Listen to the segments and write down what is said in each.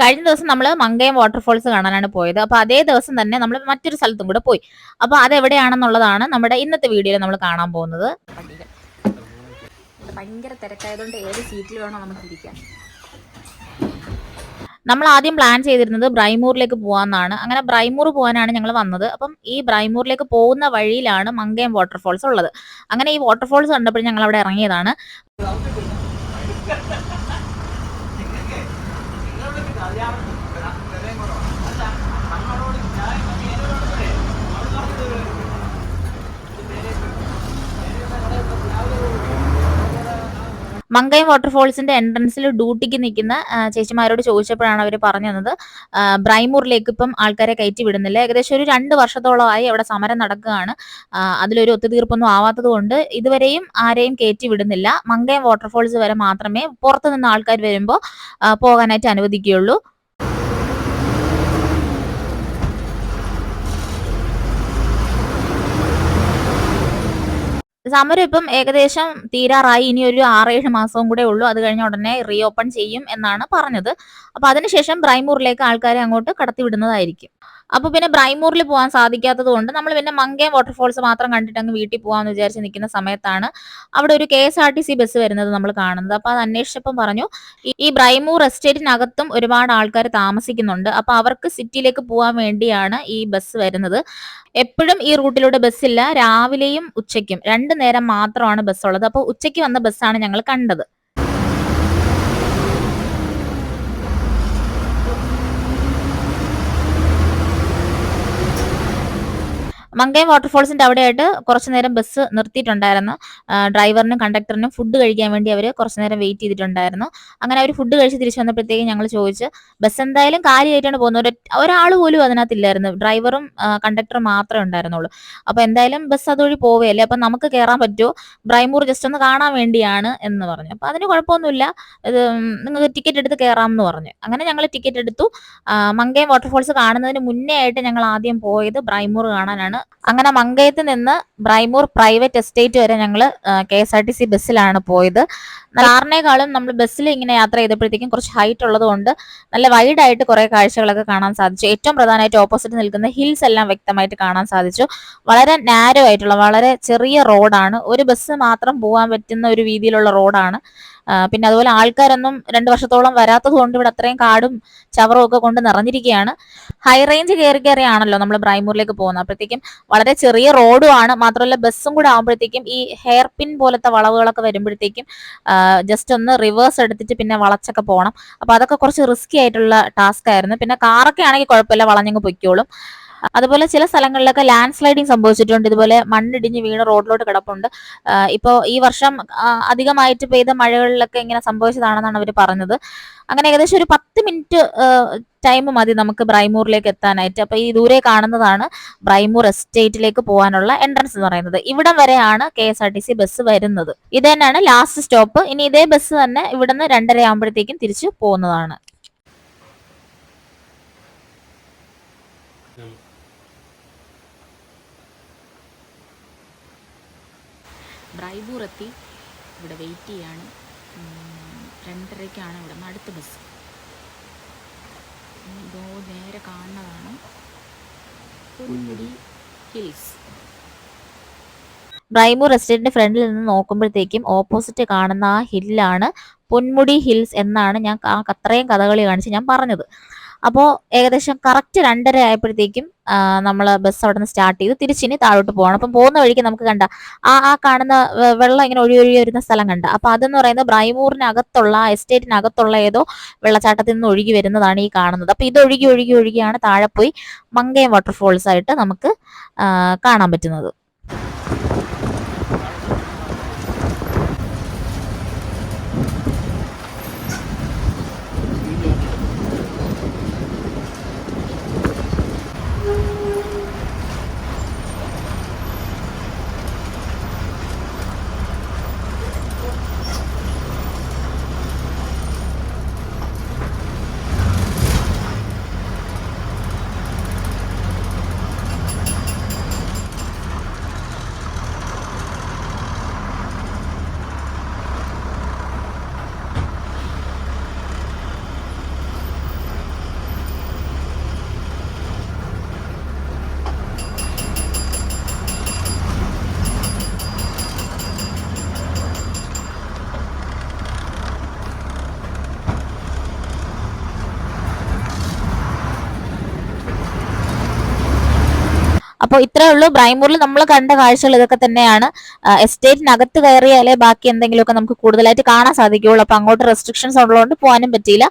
കഴിഞ്ഞ ദിവസം നമ്മൾ മങ്കയം വാട്ടർഫോൾസ് കാണാനാണ് പോയത്. അപ്പൊ അതേ ദിവസം തന്നെ നമ്മൾ മറ്റൊരു സ്ഥലത്തും കൂടെ പോയി. അപ്പൊ അതെവിടെയാണെന്നുള്ളതാണ് നമ്മുടെ ഇന്നത്തെ വീഡിയോയിൽ നമ്മൾ കാണാൻ പോകുന്നത്. ഭയങ്കര തിരക്കായതുകൊണ്ട് ഏത് സീറ്റിൽ വേണോ നമുക്ക് ഇരിക്കാം. നമ്മൾ ആദ്യം പ്ലാൻ ചെയ്തിരുന്നത് ബ്രൈമൂറിലേക്ക് പോകാമെന്നാണ് അങ്ങനെ ബ്രൈമൂർ പോകാനാണ് ഞങ്ങൾ വന്നത്. അപ്പം ഈ ബ്രൈമൂറിലേക്ക് പോകുന്ന വഴിയിലാണ് മങ്കയം വാട്ടർഫോൾസ് ഉള്ളത്. അങ്ങനെ ഈ വാട്ടർഫോൾസ് കണ്ടപ്പോൾ ഞങ്ങൾ അവിടെ ഇറങ്ങിയതാണ്. മങ്കയം വാട്ടർഫോൾസിന്റെ എൻട്രൻസിൽ ഡ്യൂട്ടിക്ക് നിൽക്കുന്ന ചേച്ചിമാരോട് ചോദിച്ചപ്പോഴാണ് അവർ പറഞ്ഞു തന്നത്. ബ്രൈമൂറിലേക്ക് ഇപ്പം ആൾക്കാരെ കയറ്റി വിടുന്നില്ല. ഏകദേശം ഒരു രണ്ട് വർഷത്തോളമായി അവിടെ സമരം നടക്കുകയാണ്. അതിലൊരു ഒത്തുതീർപ്പൊന്നും ആവാത്തത് കൊണ്ട് ഇതുവരെയും ആരെയും കയറ്റി വിടുന്നില്ല. മങ്കയം വാട്ടർഫോൾസ് വരെ മാത്രമേ പുറത്തു നിന്ന് ആൾക്കാർ വരുമ്പോൾ പോകാനായിട്ട് അനുവദിക്കുകയുള്ളൂ. സമരം ഇപ്പം ഏകദേശം തീരാറായി. ഇനി ഒരു ആറേഴ് മാസവും കൂടെ ഉള്ളൂ. അത് കഴിഞ്ഞ ഉടനെ റീ ഓപ്പൺ ചെയ്യും എന്നാണ് പറഞ്ഞത്. അപ്പൊ അതിനുശേഷം ബ്രൈമൂറിലേക്ക് ആൾക്കാരെ അങ്ങോട്ട് കടത്തിവിടുന്നതായിരിക്കും. അപ്പൊ പിന്നെ ബ്രൈമൂറിൽ പോകാൻ സാധിക്കാത്തത് കൊണ്ട് നമ്മൾ പിന്നെ മങ്കയം വാട്ടർഫോൾസ് മാത്രം കണ്ടിട്ട് അങ്ങ് വീട്ടിൽ പോകാന്ന് വിചാരിച്ച് നിൽക്കുന്ന സമയത്താണ് അവിടെ ഒരു K S R T C bus വരുന്നത് നമ്മൾ കാണുന്നത്. അപ്പൊ അത് അന്വേഷിച്ചപ്പം പറഞ്ഞു ഈ- ഈ ബ്രൈമൂർ എസ്റ്റേറ്റിനകത്തും ഒരുപാട് ആൾക്കാർ താമസിക്കുന്നുണ്ട്. അപ്പൊ അവർക്ക് സിറ്റിയിലേക്ക് പോകാൻ വേണ്ടിയാണ് ഈ ബസ് വരുന്നത്. എപ്പോഴും ഈ റൂട്ടിലൂടെ ബസ്സില്ല രാവിലെയും ഉച്ചയ്ക്കും രണ്ടു നേരം മാത്രമാണ് ബസ് ഉള്ളത്. അപ്പോൾ ഉച്ചയ്ക്ക് വന്ന ബസ്സാണ് ഞങ്ങൾ കണ്ടത്. മങ്കയം വാട്ടർഫോൾസിന്റെ അവിടെയായിട്ട് കുറച്ചു നേരം ബസ് നിർത്തിയിട്ടുണ്ടായിരുന്നു. ഡ്രൈവറിനും കണ്ടക്ടറിനും ഫുഡ് കഴിക്കാൻ വേണ്ടി അവർ കുറച്ചു നേരം വെയിറ്റ് ചെയ്തിട്ടുണ്ടായിരുന്നു. അങ്ങനെ അവർ ഫുഡ് കഴിച്ച് തിരിച്ചു വന്നപ്പോഴത്തേക്കും ഞങ്ങൾ ചോദിച്ച് ബസ് എന്തായാലും കാര്യമായിട്ടാണ് പോകുന്നത്. ഒരാൾ പോലും അതിനകത്തില്ലായിരുന്നു. ഡ്രൈവറും കണ്ടക്ടറും മാത്രമേ ഉണ്ടായിരുന്നുള്ളൂ. അപ്പൊ എന്തായാലും ബസ് അതുവഴി പോവുകയല്ലേ? അപ്പൊ നമുക്ക് കയറാൻ പറ്റുമോ? ബ്രൈമൂർ ജസ്റ്റ് ഒന്ന് കാണാൻ വേണ്ടിയാണ് എന്ന് പറഞ്ഞു. അപ്പൊ അതിന് കുഴപ്പമൊന്നുമില്ല. ഇത് നിങ്ങൾക്ക് ടിക്കറ്റ് എടുത്ത് കയറാം എന്ന് പറഞ്ഞു. അങ്ങനെ ഞങ്ങൾ ടിക്കറ്റ് എടുത്തു. മങ്കയം വാട്ടർഫോൾസ് കാണുന്നതിന് മുന്നേ ആയിട്ട് ഞങ്ങൾ ആദ്യം പോയത് ബ്രൈമൂർ കാണാനാണ്. അങ്ങനെ മങ്കയത്ത് നിന്ന് ബ്രൈമൂർ പ്രൈവറ്റ് എസ്റ്റേറ്റ് വരെ ഞങ്ങൾ K S R T C ബസ്സിലാണ് പോയത്. കാറിനേക്കാളും നമ്മൾ ബസ്സിൽ ഇങ്ങനെ യാത്ര ചെയ്തപ്പോഴത്തേക്കും കുറച്ച് ഹൈറ്റ് ഉള്ളത് കൊണ്ട് നല്ല വൈഡായിട്ട് കുറെ കാഴ്ചകളൊക്കെ കാണാൻ സാധിച്ചു. ഏറ്റവും പ്രധാനമായിട്ട് ഓപ്പോസിറ്റ് നിൽക്കുന്ന ഹിൽസ് എല്ലാം വ്യക്തമായിട്ട് കാണാൻ സാധിച്ചു. വളരെ നാരോ ആയിട്ടുള്ള വളരെ ചെറിയ റോഡാണ് ഒരു ബസ് മാത്രം പോകാൻ പറ്റുന്ന ഒരു രീതിയിലുള്ള റോഡാണ് പിന്നെ അതുപോലെ ആൾക്കാരൊന്നും രണ്ട് വർഷത്തോളം വരാത്തത് കൊണ്ട് ഇവിടെ അത്രയും കാടും ചവറും ഒക്കെ കൊണ്ട് നിറഞ്ഞിരിക്കുകയാണ്. ഹൈ റേഞ്ച് കയറി കയറിയാണല്ലോ നമ്മൾ ബ്രൈമൂറിലേക്ക് പോകുന്നത്. അപ്പോഴത്തേക്കും വളരെ ചെറിയ റോഡും ആണ്. മാത്രമല്ല ബസ്സും കൂടെ ആകുമ്പോഴത്തേക്കും ഈ ഹെയർ പിൻ പോലത്തെ വളവുകളൊക്കെ വരുമ്പോഴത്തേക്കും ജസ്റ്റ് ഒന്ന് റിവേഴ്സ് എടുത്തിട്ട് പിന്നെ വളച്ചൊക്കെ പോകണം അപ്പൊ അതൊക്കെ കുറച്ച് റിസ്കി ആയിട്ടുള്ള ടാസ്ക് ആയിരുന്നു. പിന്നെ കാറൊക്കെ ആണെങ്കിൽ കുഴപ്പമില്ല വളഞ്ഞങ്ങ് പൊയ്ക്കോളും. അതുപോലെ ചില സ്ഥലങ്ങളിലൊക്കെ ലാൻഡ് സ്ലൈഡിങ് സംഭവിച്ചിട്ടുണ്ട്. ഇതുപോലെ മണ്ണിടിഞ്ഞ് വീണ് റോഡിലോട്ട് കിടപ്പുണ്ട്. ഇപ്പോൾ ഇപ്പോ ഈ വർഷം അധികമായിട്ട് പെയ്ത മഴകളിലൊക്കെ ഇങ്ങനെ സംഭവിച്ചതാണെന്നാണ് അവർ പറഞ്ഞത്. അങ്ങനെ ഏകദേശം ഒരു പത്ത് മിനിറ്റ് ടൈം മതി നമുക്ക് ബ്രൈമൂറിലേക്ക് എത്താനായിട്ട്. അപ്പൊ ഈ ദൂരെ കാണുന്നതാണ് ബ്രൈമൂർ എസ്റ്റേറ്റിലേക്ക് പോകാനുള്ള എൻട്രൻസ് എന്ന് പറയുന്നത്. ഇവിടം വരെയാണ് K S R T C bus വരുന്നത്. ഇത് തന്നെയാണ് ലാസ്റ്റ് സ്റ്റോപ്പ് ഇനി ഇതേ ബസ് തന്നെ ഇവിടുന്ന് രണ്ടര ആകുമ്പോഴത്തേക്കും തിരിച്ചു പോകുന്നതാണ്. ബ്രൈബൂർ എത്തി ഇവിടെ വെയിറ്റ് ചെയ്യാണ്. രണ്ടരയ്ക്കാണ് ഇവിടെ നിന്ന് അടുത്ത ബസ്. ഇതോ നേരെ കാണുന്നതാണ് പൊന്മുടി ഹിൽസ്. ബ്രൈമൂർ എസ്റ്റേറ്റിന്റെ ഫ്രണ്ടിൽ നിന്ന് നോക്കുമ്പോഴത്തേക്കും ഓപ്പോസിറ്റ് കാണുന്ന ആ ഹില്ലാണ് പൊന്മുടി ഹിൽസ് എന്നാണ് ഞാൻ ആ അത്രയും കഥകളി കാണിച്ച് ഞാൻ പറഞ്ഞത്. അപ്പോൾ ഏകദേശം കറക്റ്റ് രണ്ടര ആയപ്പോഴത്തേക്കും നമ്മൾ ബസ് അവിടെ നിന്ന് സ്റ്റാർട്ട് ചെയ്ത്. തിരിച്ചിനി താഴോട്ട് പോകണം. അപ്പം പോകുന്ന വഴിക്ക് നമുക്ക് കണ്ട ആ ആ കാണുന്ന വെള്ളം ഇങ്ങനെ ഒഴി ഒഴി വരുന്ന സ്ഥലം കണ്ട. അപ്പൊ അതെന്ന് പറയുന്നത് ബ്രൈമൂറിനകത്തുള്ള എസ്റ്റേറ്റിനകത്തുള്ള ഏതോ വെള്ളച്ചാട്ടത്തിൽ നിന്ന് ഒഴുകി വരുന്നതാണ് ഈ കാണുന്നത്. അപ്പൊ ഇത് ഒഴുകി ഒഴുകി ഒഴുകിയാണ് താഴെ പോയി മങ്കയം വാട്ടർഫോൾസ് ആയിട്ട് നമുക്ക് കാണാൻ പറ്റുന്നത്. അപ്പോൾ ഇത്രേ ഉള്ളൂ. ബ്രൈമൂറിൽ നമ്മൾ കണ്ട കാഴ്ചകൾ ഇതൊക്കെ തന്നെയാണ്. എസ്റ്റേറ്റിനകത്ത് കയറിയാലേ ബാക്കി എന്തെങ്കിലുമൊക്കെ നമുക്ക് കൂടുതലായിട്ട് കാണാൻ സാധിക്കുകയുള്ളൂ. അപ്പൊ അങ്ങോട്ട് റെസ്ട്രിക്ഷൻസ് ഉള്ളതുകൊണ്ട് പോകാനും പറ്റിയില്ല.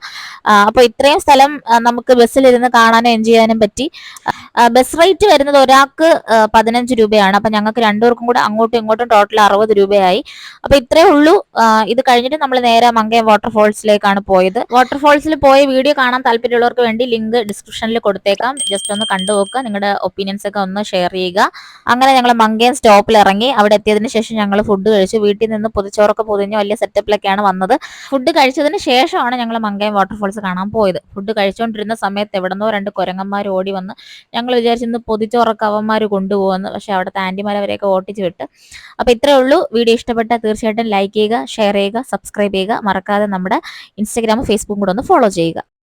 അപ്പോൾ ഇത്രയും സ്ഥലം നമുക്ക് ബസ്സിലിരുന്ന് കാണാനും എൻജോയ് ചെയ്യാനും പറ്റി. ബസ് റേറ്റ് വരുന്നത് ഒരാൾക്ക് പതിനഞ്ച് രൂപയാണ്. അപ്പൊ ഞങ്ങൾക്ക് രണ്ടുപേർക്കും കൂടെ അങ്ങോട്ടും ഇങ്ങോട്ടും ടോട്ടൽ അറുപത് രൂപയായി. അപ്പൊ ഇത്രേ ഉള്ളൂ. ഇത് കഴിഞ്ഞിട്ട് നമ്മൾ നേരെ മങ്കയം വാട്ടർഫോൾസിലേക്കാണ് പോയത്. വാട്ടർഫോൾസിൽ പോയ വീഡിയോ കാണാൻ താല്പര്യമുള്ളവർക്ക് വേണ്ടി ലിങ്ക് ഡിസ്ക്രിപ്ഷനിൽ കൊടുത്തേക്കാം. ജസ്റ്റ് ഒന്ന് കണ്ടുപോക്കുക നിങ്ങളുടെ ഒപ്പീനിയൻസ് ഒക്കെ ഒന്ന് ഷെയർ ചെയ്യുക. അങ്ങനെ ഞങ്ങൾ മങ്കേൻ സ്റ്റോപ്പിൽ ഇറങ്ങി. അവിടെ എത്തിയതിന് ശേഷം ഞങ്ങൾ ഫുഡ് കഴിച്ചു. വീട്ടിൽ നിന്ന് പൊതിച്ചോറൊക്കെ പൊതിഞ്ഞ്. വലിയ സെറ്റപ്പിലൊക്കെയാണ് വന്നത്. ഫുഡ് കഴിച്ചതിന് ശേഷമാണ് ഞങ്ങൾ മങ്കയം വാട്ടർഫോൾസ് കാണാൻ പോയത്. ഫുഡ് കഴിച്ചുകൊണ്ടിരുന്ന സമയത്ത് എവിടെന്നോ രണ്ട് കുരങ്ങന്മാർ ഓടി വന്ന് ഞങ്ങൾ വിചാരിച്ചു ഇന്ന് പൊതിച്ചോറൊക്കെ അവന്മാർ കൊണ്ടുപോകുന്നു പക്ഷെ അവിടുത്തെ ആന്റിമാർ അവരെയൊക്കെ ഓട്ടിച്ച് വിട്ട്. അപ്പോൾ ഇത്രയേ ഉള്ളൂ. വീഡിയോ ഇഷ്ടപ്പെട്ട തീർച്ചയായിട്ടും ലൈക്ക് ചെയ്യുക ഷെയർ ചെയ്യുക സബ്സ്ക്രൈബ് ചെയ്യുക. മറക്കാതെ നമ്മുടെ ഇൻസ്റ്റാഗ്രാമും ഫേസ്ബുക്കും കൂടെ ഒന്ന് ഫോളോ ചെയ്യുക.